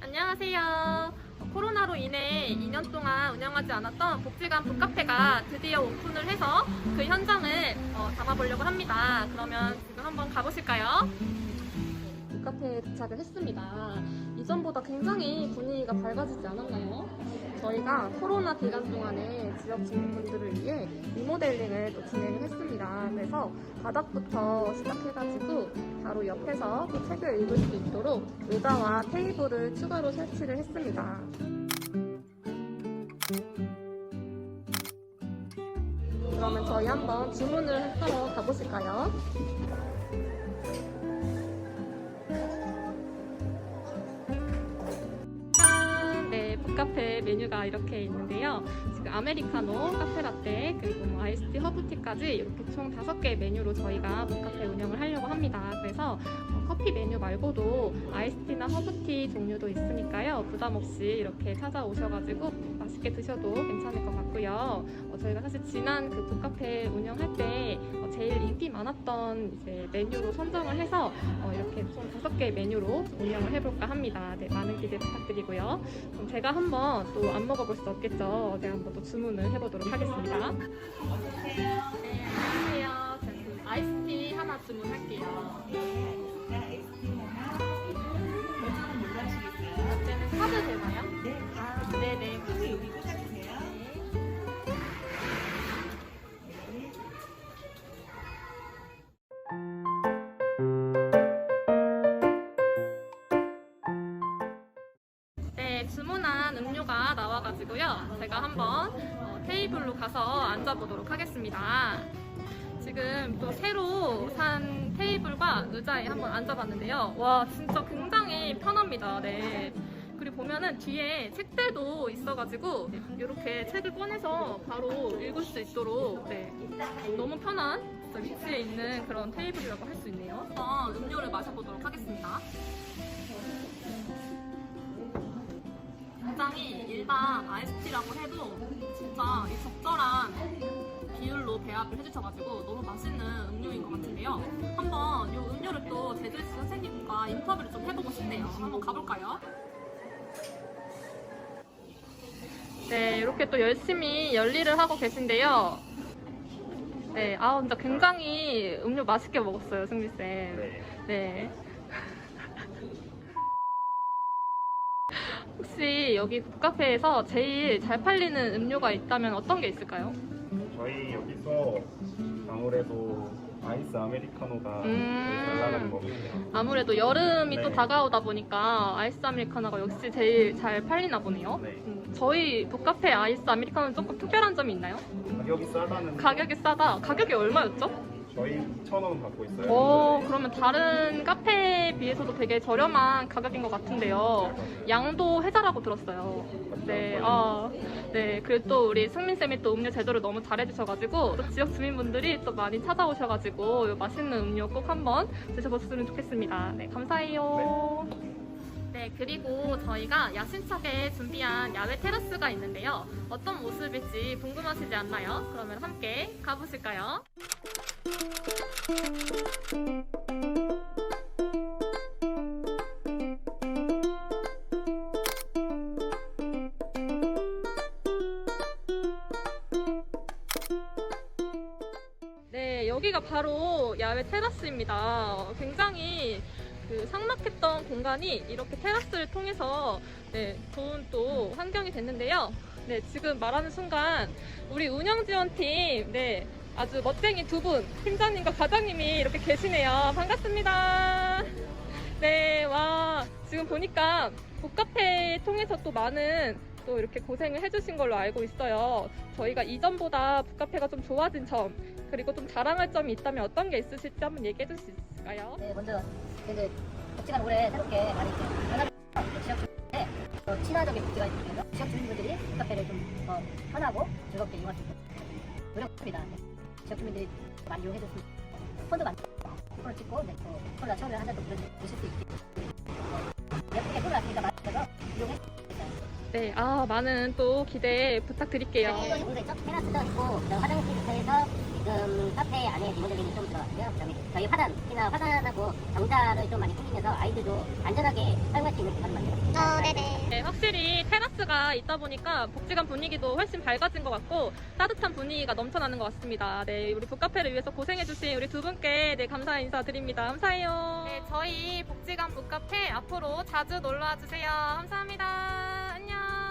안녕하세요. 코로나로 인해 2년 동안 운영하지 않았던 복지관 북카페가 드디어 오픈을 해서 그 현장을 어, 담아보려고 합니다. 그러면 지금 한번 가보실까요? 북카페에 도착을 했습니다. 이전보다 굉장히 분위기가 밝아지지 않았나요? 저희가 코로나 기간 동안에 지역 주민분들을 위해 리모델링을 또 진행을 했습니다. 그래서 바닥부터 시작해가지고 바로 옆에서 또 책을 읽을 수 있도록 의자와 테이블을 추가로 설치를 했습니다. 그러면 저희 한번 주문을 하러 가보실까요? 북카페 메뉴가 이렇게 있는데요. 지금 아메리카노, 카페라떼, 그리고 뭐 아이스티, 허브티까지 이렇게 총 5개의 메뉴로 저희가 북카페 운영을 하려고 합니다. 그래서 어, 커피 메뉴 말고도 아이스티나 허브티 종류도 있으니까요. 부담 없이 이렇게 찾아오셔가지고 맛있게 드셔도 괜찮을 것 같고요. 어, 저희가 사실 지난 그 북카페 운영할 때 어, 제일 인기 많았던 이제 메뉴로 선정을 해서 어, 이렇게 총 5개의 메뉴로 운영을 해볼까 합니다. 네, 많은 기대 부탁드리고요. 그럼 제가 한번 또 안 먹어볼 수 없겠죠. 제가 한번 또 주문을 해보도록 하겠습니다. 네, 안녕하세요. 저는 아이스티 하나 주문할게요. 어제는 음료가 나와가지고요. 제가 한번 어, 테이블로 가서 앉아보도록 하겠습니다. 지금 또 새로 산 테이블과 의자에 한번 앉아봤는데요. 와, 진짜 굉장히 편합니다. 네. 그리고 보면은 뒤에 책들도 있어가지고 이렇게 책을 꺼내서 바로 읽을 수 있도록 네. 너무 편한 위치에 있는 그런 테이블이라고 할 수 있네요. 한번 음료를 마셔보도록 하겠습니다. 굉장히 일반 아이스티라고 해도 진짜 이 적절한 비율로 배합을 해주셔가지고 너무 맛있는 음료인 것 같은데요. 한번 이 음료를 또 제주시 선생님과 인터뷰를 좀 해보고 싶네요. 한번 가볼까요? 네, 이렇게 또 열심히 열일을 하고 계신데요. 네, 아 진짜 굉장히 음료 맛있게 먹었어요, 승민 쌤. 네. 네. 혹시 여기 북카페에서 제일 잘 팔리는 음료가 있다면 어떤 게 있을까요? 저희 여기서 아무래도 아이스 아메리카노가 음. 제일 잘 나가는 것 같아요. 아무래도 여름이 또 네. 다가오다 보니까 아이스 아메리카노가 역시 제일 잘 팔리나 보네요. 네. 음, 저희 북카페 아이스 아메리카노는 조금 특별한 점이 있나요? 가격이 싸다는 가격이 싸다. 가격이 얼마였죠? 저희 2,000원 받고 있어요. 오, 그러면 다른 카페에 비해서도 되게 저렴한 가격인 것 같은데요. 양도 해자라고 들었어요. 네, 아, 네. 그리고 또 우리 승민쌤이 또 음료 제조를 너무 잘해주셔가지고, 또 지역 주민분들이 또 많이 찾아오셔가지고, 이 맛있는 음료 꼭 한번 드셔보셨으면 좋겠습니다. 네, 감사해요. 네, 그리고 저희가 야심차게 준비한 야외 테라스가 있는데요. 어떤 모습일지 궁금하시지 않나요? 그러면 함께 가보실까요? 네, 여기가 바로 야외 테라스입니다. 굉장히 그 삭막했던 공간이 이렇게 테라스를 통해서 네, 좋은 또 환경이 됐는데요. 네, 지금 말하는 순간 우리 운영지원팀 네, 아주 멋쟁이 두 분, 팀장님과 과장님이 이렇게 계시네요. 반갑습니다. 네, 와, 지금 보니까 북카페 통해서 또 많은 또 이렇게 고생을 해주신 걸로 알고 있어요. 저희가 이전보다 북카페가 좀 좋아진 점, 그리고 좀 자랑할 점이 있다면 어떤 게 있으실지 한번 얘기해 줄수 있을까요? 네, 먼저 이제 복지관 올해 새롭게 많이 변화를 지역 주민에 더 친화적인 복지관이 되면서 지역 주민들이 카페를 좀 더 편하고 즐겁게 이용할 수 있도록 노력합니다. 네. 지역 주민들이 많이 이용해 줬으면 폰도 많이 폰을 찍고 네, 또 콜라 처음에 한 잔도 드실 수 있게 예쁘게 콜라 아니까 맞춰서 이용해 네, 아 많은 또 기대 부탁드릴게요. 네, 오늘 해놨던 있고 화장실에서. 지금 카페 안에 리모델링이 좀 들어갔고요. 그다음에 저희 화단이나 화단하고 정자를 좀 많이 꾸미면서 아이들도 안전하게 사용할 수 있는 공간을 만들었습니다. 어, 네네. 네, 확실히 테라스가 있다 보니까 복지관 분위기도 훨씬 밝아진 것 같고 따뜻한 분위기가 넘쳐나는 것 같습니다. 네, 우리 북카페를 위해서 고생해주신 우리 두 분께 네, 감사 인사드립니다. 감사해요. 네, 저희 복지관 북카페 앞으로 자주 놀러와 주세요. 감사합니다. 안녕.